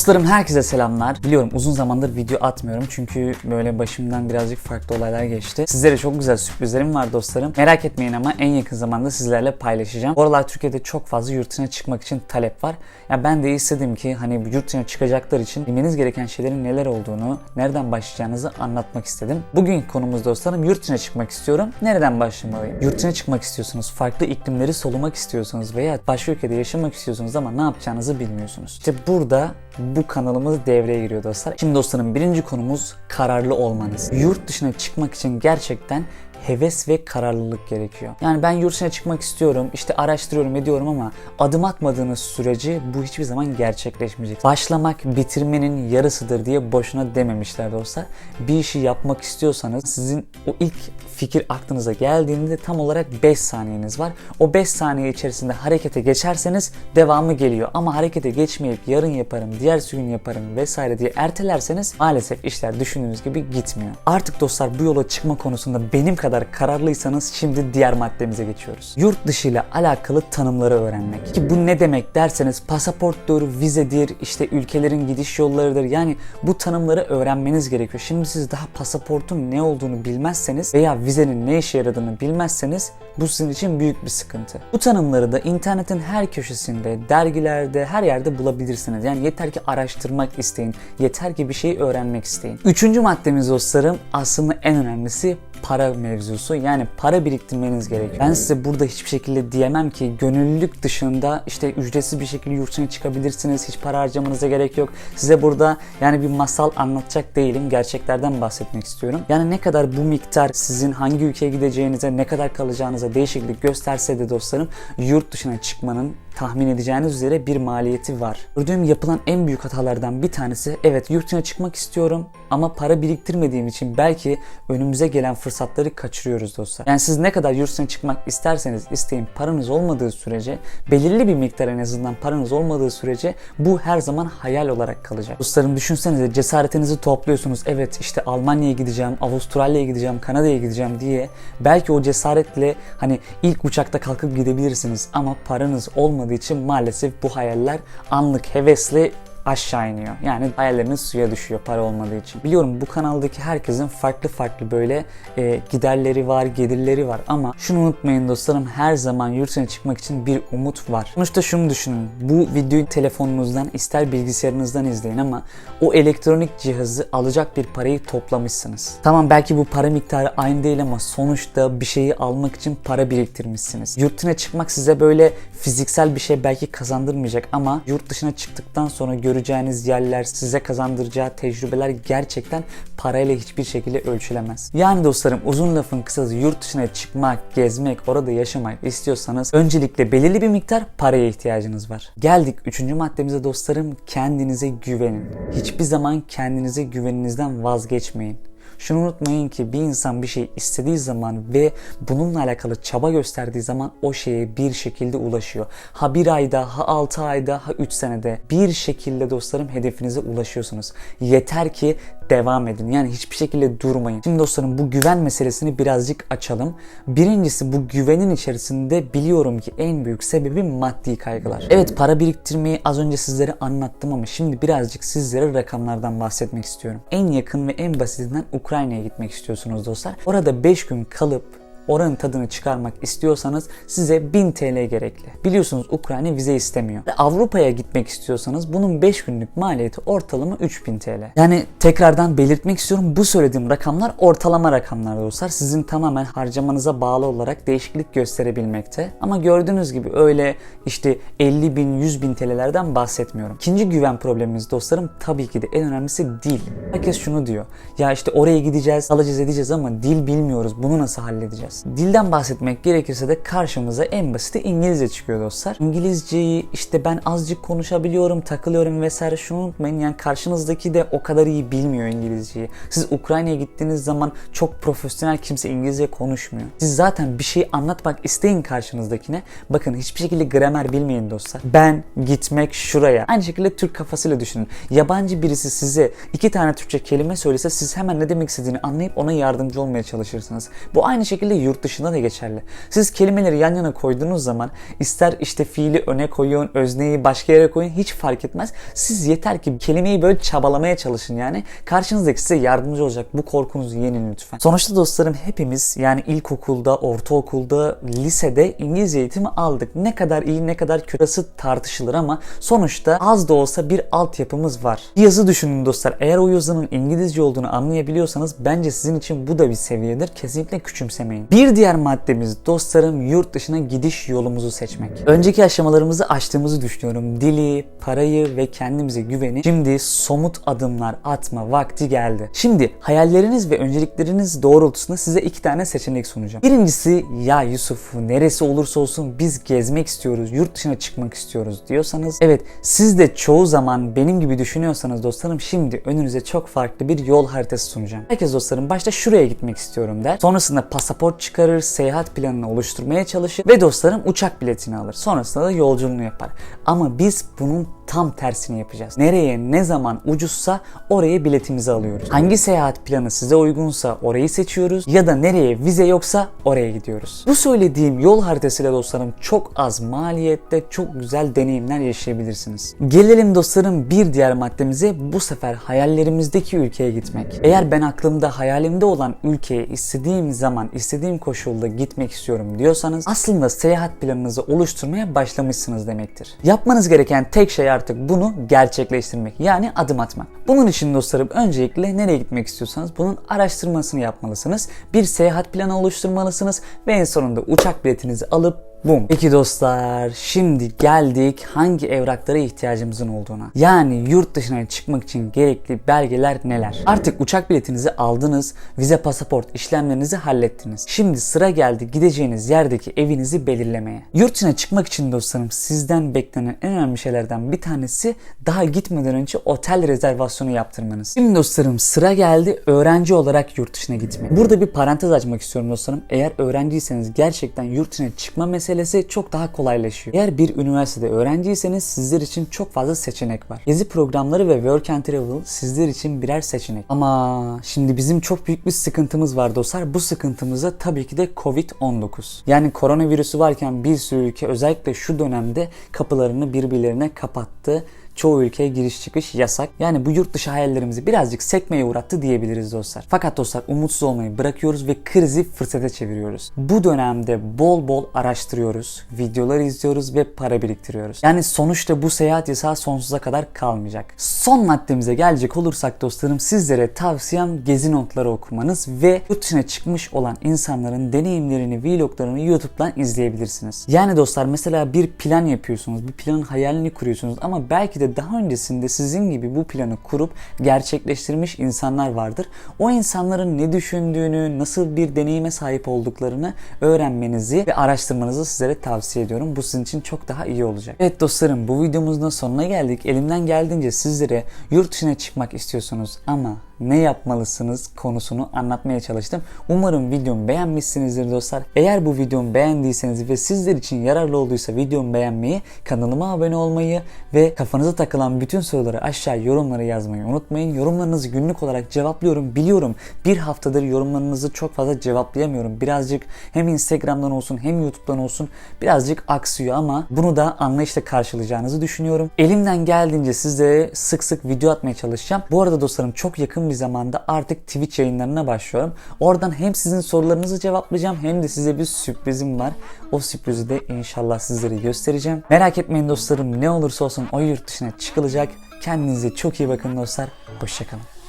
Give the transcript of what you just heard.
Dostlarım herkese selamlar. Biliyorum uzun zamandır video atmıyorum çünkü böyle başımdan birazcık farklı olaylar geçti. Sizlere çok güzel sürprizlerim var dostlarım. Merak etmeyin ama en yakın zamanda sizlerle paylaşacağım. Bu aralar Türkiye'de çok fazla yurt dışına çıkmak için talep var. Ya ben de istedim ki hani yurt dışına çıkacaklar için bilmeniz gereken şeylerin neler olduğunu, nereden başlayacağınızı anlatmak istedim. Bugün konumuz dostlarım yurt dışına çıkmak istiyorum. Nereden başlamalıyım? Yurt dışına çıkmak istiyorsunuz, farklı iklimleri solumak istiyorsunuz veya başka ülkede yaşamak istiyorsunuz ama ne yapacağınızı bilmiyorsunuz. İşte burada bu kanalımız devreye giriyor dostlar. Şimdi dostlarım birinci konumuz kararlı olmanız. Yurt dışına çıkmak için gerçekten heves ve kararlılık gerekiyor. Yani ben yurt dışına çıkmak istiyorum, işte araştırıyorum, ediyorum ama adım atmadığınız sürece bu hiçbir zaman gerçekleşmeyecek. Başlamak bitirmenin yarısıdır diye boşuna dememişler dostlar. Bir işi yapmak istiyorsanız sizin o ilk fikir aklınıza geldiğinde tam olarak 5 saniyeniz var. O 5 saniye içerisinde harekete geçerseniz devamı geliyor. Ama harekete geçmeyip yarın yaparım, diğer gün yaparım vesaire diye ertelerseniz maalesef işler düşündüğünüz gibi gitmiyor. Artık dostlar bu yola çıkma konusunda benim kadar kararlıysanız şimdi diğer maddemize geçiyoruz. Yurt dışı ile alakalı tanımları öğrenmek. Ki bu ne demek derseniz pasaporttur, vizedir, işte ülkelerin gidiş yollarıdır. Yani bu tanımları öğrenmeniz gerekiyor. Şimdi siz daha pasaportun ne olduğunu bilmezseniz veya vizenin ne işe yaradığını bilmezseniz bu sizin için büyük bir sıkıntı. Bu tanımları da internetin her köşesinde, dergilerde, her yerde bulabilirsiniz. Yani yeter ki araştırmak isteyin. Yeter ki bir şeyi öğrenmek isteyin. Üçüncü maddemiz dostlarım aslında en önemlisi para mevzusu. Yani para biriktirmeniz gerekiyor. Ben size burada hiçbir şekilde diyemem ki gönüllülük dışında işte ücretsiz bir şekilde yurt dışına çıkabilirsiniz. Hiç para harcamanıza gerek yok. Size burada yani bir masal anlatacak değilim. Gerçeklerden bahsetmek istiyorum. Yani ne kadar bu miktar sizin hangi ülkeye gideceğinize, ne kadar kalacağınıza değişiklik gösterse de dostlarım yurt dışına çıkmanın tahmin edeceğiniz üzere bir maliyeti var. Gördüğüm yapılan en büyük hatalardan bir tanesi evet yurt dışına çıkmak istiyorum ama para biriktirmediğim için belki önümüze gelen fırsatları kaçırıyoruz dostlar. Yani siz ne kadar yurt dışına çıkmak isterseniz isteyin paranız olmadığı sürece belirli bir miktar en azından paranız olmadığı sürece bu her zaman hayal olarak kalacak. Dostlarım düşünsenize cesaretinizi topluyorsunuz. Evet işte Almanya'ya gideceğim, Avustralya'ya gideceğim, Kanada'ya gideceğim diye belki o cesaretle hani ilk uçakta kalkıp gidebilirsiniz ama paranız olmadığı için maalesef bu hayaller anlık hevesle aşağı iniyor. Yani hayalleriniz suya düşüyor para olmadığı için. Biliyorum bu kanaldaki herkesin farklı farklı böyle e, giderleri var, gelirleri var ama şunu unutmayın dostlarım her zaman yurt dışına çıkmak için bir umut var. Sonuçta şunu düşünün. Bu videoyu telefonunuzdan ister bilgisayarınızdan izleyin ama o elektronik cihazı alacak bir parayı toplamışsınız. Tamam belki bu para miktarı aynı değil ama sonuçta bir şeyi almak için para biriktirmişsiniz. Yurt dışına çıkmak size böyle fiziksel bir şey belki kazandırmayacak ama yurt dışına çıktıktan sonra göreceğiniz yerler, size kazandıracağı tecrübeler gerçekten parayla hiçbir şekilde ölçülemez. Yani dostlarım uzun lafın kısası yurt dışına çıkmak, gezmek, orada yaşamak istiyorsanız öncelikle belirli bir miktar paraya ihtiyacınız var. Geldik üçüncü maddemize dostlarım kendinize güvenin. Hiçbir zaman kendinize güveninizden vazgeçmeyin. Şunu unutmayın ki bir insan bir şey istediği zaman ve bununla alakalı çaba gösterdiği zaman o şeye bir şekilde ulaşıyor. Ha bir ayda, ha altı ayda, ha üç senede bir şekilde dostlarım hedefinize ulaşıyorsunuz. Yeter ki devam edin. Yani hiçbir şekilde durmayın. Şimdi dostlarım bu güven meselesini birazcık açalım. Birincisi bu güvenin içerisinde biliyorum ki en büyük sebebi maddi kaygılar. Evet para biriktirmeyi az önce sizlere anlattım ama şimdi birazcık sizlere rakamlardan bahsetmek istiyorum. En yakın ve en basitinden Ukrayna'ya gitmek istiyorsunuz dostlar. Orada 5 gün kalıp oranın tadını çıkarmak istiyorsanız size 1000 TL gerekli. Biliyorsunuz Ukrayna vize istemiyor. Ve Avrupa'ya gitmek istiyorsanız bunun 5 günlük maliyeti ortalama 3000 TL. Yani tekrardan belirtmek istiyorum bu söylediğim rakamlar ortalama rakamlar dostlar. Sizin tamamen harcamanıza bağlı olarak değişiklik gösterebilmekte. Ama gördüğünüz gibi öyle işte 50 bin 100 bin TL'lerden bahsetmiyorum. İkinci güven problemimiz dostlarım tabii ki de en önemlisi dil. Herkes şunu diyor. Ya işte oraya gideceğiz, alacağız edeceğiz ama dil bilmiyoruz. Bunu nasıl halledeceğiz? Dilden bahsetmek gerekirse de karşımıza en basiti İngilizce çıkıyor dostlar. İngilizceyi işte ben azıcık konuşabiliyorum, takılıyorum vesaire şunu unutmayın. Yani karşınızdaki de o kadar iyi bilmiyor İngilizceyi. Siz Ukrayna'ya gittiğiniz zaman çok profesyonel kimse İngilizce konuşmuyor. Siz zaten bir şey anlatmak isteyin karşınızdakine. Bakın hiçbir şekilde gramer bilmeyin dostlar. Ben gitmek şuraya. Aynı şekilde Türk kafasıyla düşünün. Yabancı birisi size iki tane Türkçe kelime söylese siz hemen ne demek istediğini anlayıp ona yardımcı olmaya çalışırsınız. Bu aynı şekilde yurt dışında da geçerli. Siz kelimeleri yan yana koyduğunuz zaman ister işte fiili öne koyun, özneyi başka yere koyun hiç fark etmez. Siz yeter ki kelimeyi böyle çabalamaya çalışın yani. Karşınızdaki size yardımcı olacak. Bu korkunuzu yenin lütfen. Sonuçta dostlarım hepimiz yani ilkokulda, ortaokulda, lisede İngilizce eğitimi aldık. Ne kadar iyi ne kadar kötüsü tartışılır ama sonuçta az da olsa bir altyapımız var. Bir yazı düşünün dostlar. Eğer o yazının İngilizce olduğunu anlayabiliyorsanız bence sizin için bu da bir seviyedir. Kesinlikle küçümsemeyin. Bir diğer maddemiz dostlarım yurt dışına gidiş yolumuzu seçmek. Önceki aşamalarımızı aştığımızı düşünüyorum. Dili, parayı ve kendimize güveni. Şimdi somut adımlar atma vakti geldi. Şimdi hayalleriniz ve öncelikleriniz doğrultusunda size iki tane seçenek sunacağım. Birincisi ya Yusuf neresi olursa olsun biz gezmek istiyoruz, yurt dışına çıkmak istiyoruz diyorsanız evet siz de çoğu zaman benim gibi düşünüyorsanız dostlarım şimdi önünüze çok farklı bir yol haritası sunacağım. Herkes dostlarım başta şuraya gitmek istiyorum der. Sonrasında pasaport çıkarır, seyahat planını oluşturmaya çalışır ve dostlarım uçak biletini alır. Sonrasında da yolculuğunu yapar. Ama biz bunun tam tersini yapacağız. Nereye ne zaman ucuzsa oraya biletimizi alıyoruz. Hangi seyahat planı size uygunsa orayı seçiyoruz ya da nereye vize yoksa oraya gidiyoruz. Bu söylediğim yol haritasıyla dostlarım çok az maliyette çok güzel deneyimler yaşayabilirsiniz. Gelelim dostlarım bir diğer maddemize bu sefer hayallerimizdeki ülkeye gitmek. Eğer ben aklımda hayalimde olan ülkeye istediğim zaman istediğim koşulda gitmek istiyorum diyorsanız aslında seyahat planınızı oluşturmaya başlamışsınız demektir. Yapmanız gereken tek şey artık bunu gerçekleştirmek yani adım atmak. Bunun için dostlarım öncelikle nereye gitmek istiyorsanız bunun araştırmasını yapmalısınız. Bir seyahat planı oluşturmalısınız ve en sonunda uçak biletinizi alıp Bum. Peki dostlar şimdi geldik hangi evraklara ihtiyacımızın olduğuna. Yani yurt dışına çıkmak için gerekli belgeler neler? Artık uçak biletinizi aldınız, vize pasaport işlemlerinizi hallettiniz. Şimdi sıra geldi gideceğiniz yerdeki evinizi belirlemeye. Yurt dışına çıkmak için dostlarım sizden beklenen en önemli şeylerden bir tanesi daha gitmeden önce otel rezervasyonu yaptırmanız. Şimdi dostlarım sıra geldi öğrenci olarak yurt dışına gitmeye. Burada bir parantez açmak istiyorum dostlarım. Eğer öğrenciyseniz gerçekten yurt dışına çıkma meselesi çok daha kolaylaşıyor. Eğer bir üniversitede öğrenciyseniz sizler için çok fazla seçenek var. Gezi programları ve Work and Travel sizler için birer seçenek. Ama şimdi bizim çok büyük bir sıkıntımız var dostlar. Bu sıkıntımız da tabii ki de Covid-19. Yani koronavirüsü varken bir sürü ülke özellikle şu dönemde kapılarını birbirlerine kapattı çoğu ülkeye giriş çıkış yasak. Yani bu yurt dışı hayallerimizi birazcık sekmeye uğrattı diyebiliriz dostlar. Fakat dostlar umutsuz olmayı bırakıyoruz ve krizi fırsata çeviriyoruz. Bu dönemde bol bol araştırıyoruz, videolar izliyoruz ve para biriktiriyoruz. Yani sonuçta bu seyahat yasağı sonsuza kadar kalmayacak. Son maddemize gelecek olursak dostlarım sizlere tavsiyem gezi notları okumanız ve yurt dışına çıkmış olan insanların deneyimlerini, vloglarını YouTube'dan izleyebilirsiniz. Yani dostlar mesela bir plan yapıyorsunuz, bir planın hayalini kuruyorsunuz ama belki de daha öncesinde sizin gibi bu planı kurup gerçekleştirmiş insanlar vardır. O insanların ne düşündüğünü, nasıl bir deneyime sahip olduklarını öğrenmenizi ve araştırmanızı sizlere tavsiye ediyorum. Bu sizin için çok daha iyi olacak. Evet dostlarım bu videomuzun sonuna geldik. Elimden geldiğince sizlere yurt dışına çıkmak istiyorsunuz ama ne yapmalısınız konusunu anlatmaya çalıştım. Umarım videomu beğenmişsinizdir dostlar. Eğer bu videomu beğendiyseniz ve sizler için yararlı olduysa videomu beğenmeyi, kanalıma abone olmayı ve kafanıza takılan bütün soruları aşağı yorumlara yazmayı unutmayın. Yorumlarınızı günlük olarak cevaplıyorum. Biliyorum bir haftadır yorumlarınızı çok fazla cevaplayamıyorum. Birazcık hem Instagram'dan olsun hem YouTube'dan olsun birazcık aksıyor ama bunu da anlayışla karşılayacağınızı düşünüyorum. Elimden geldiğince sizlere sık sık video atmaya çalışacağım. Bu arada dostlarım çok bir zamanda artık Twitch yayınlarına başlıyorum. Oradan hem sizin sorularınızı cevaplayacağım hem de size bir sürprizim var. O sürprizi de inşallah sizlere göstereceğim. Merak etmeyin dostlarım ne olursa olsun o yurt dışına çıkılacak. Kendinize çok iyi bakın dostlar. Hoşçakalın.